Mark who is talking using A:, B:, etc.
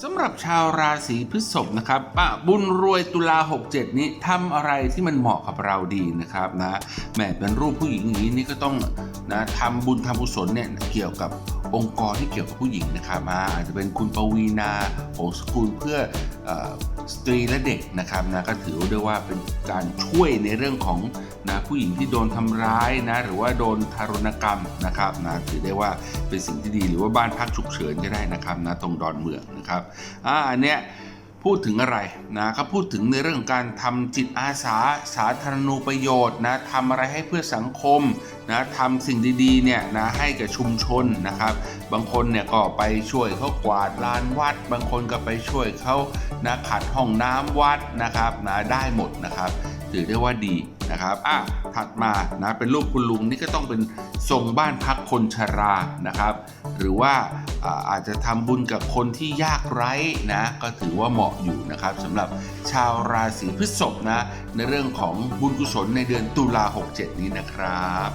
A: สำหรับชาวราศีพฤษภนะครับปะบุญรวยตุลา 67 นี้ทำอะไรที่มันเหมาะกับเราดีนะครับนะแหมเป็นรูปผู้หญิงอย่างนี้นี่ก็ต้องนะทำบุญทำกุศลเนี่ยเกี่ยวกับองค์กรที่เกี่ยวกับผู้หญิงนะครับอาจจะเป็นคุณปวีนาโหสกุลเพื่อเอ่อ สตรีและเด็กนะครับนะก็ถือได้ว่าเป็นการช่วยในเรื่องของนะผู้หญิงที่โดนทำร้ายนะหรือว่าโดนทารุณกรรมนะครับนะถือได้ว่าเป็นสิ่งที่ดีหรือว่าบ้านพักฉุกเฉินก็ได้นะครับนะตรงดอนเมืองนะครับอ่าอันเนี้ย พูดถึงอะไรนะก็พูดถึงในเรื่องของการทำจิตอาสาสาธารณูประโยชน์นะทำอะไรให้เพื่อสังคมนะทำสิ่งดีๆเนี่ยนะให้กับชุมชนนะครับ บางคนเนี่ยก็ไปช่วยเขากวาดลานวัด บางคนก็ไปช่วยเขานะขัดห้องน้ำวัดนะครับนะได้หมดนะครับ ถือได้ว่าดีนะครับอะถัดมานะเป็นรูปคุณลุงนี่ก็ต้องเป็นทรงบ้านพักคนชรานะครับ หรือว่าอาอาจจะทำบุญกับคนที่ยากไร้นะก็ถือว่าเหมาะอยู่นะครับสำหรับชาวราศีพฤษภนะในเรื่องของบุญกุศลในเดือนตุลา67 นี้นะครับ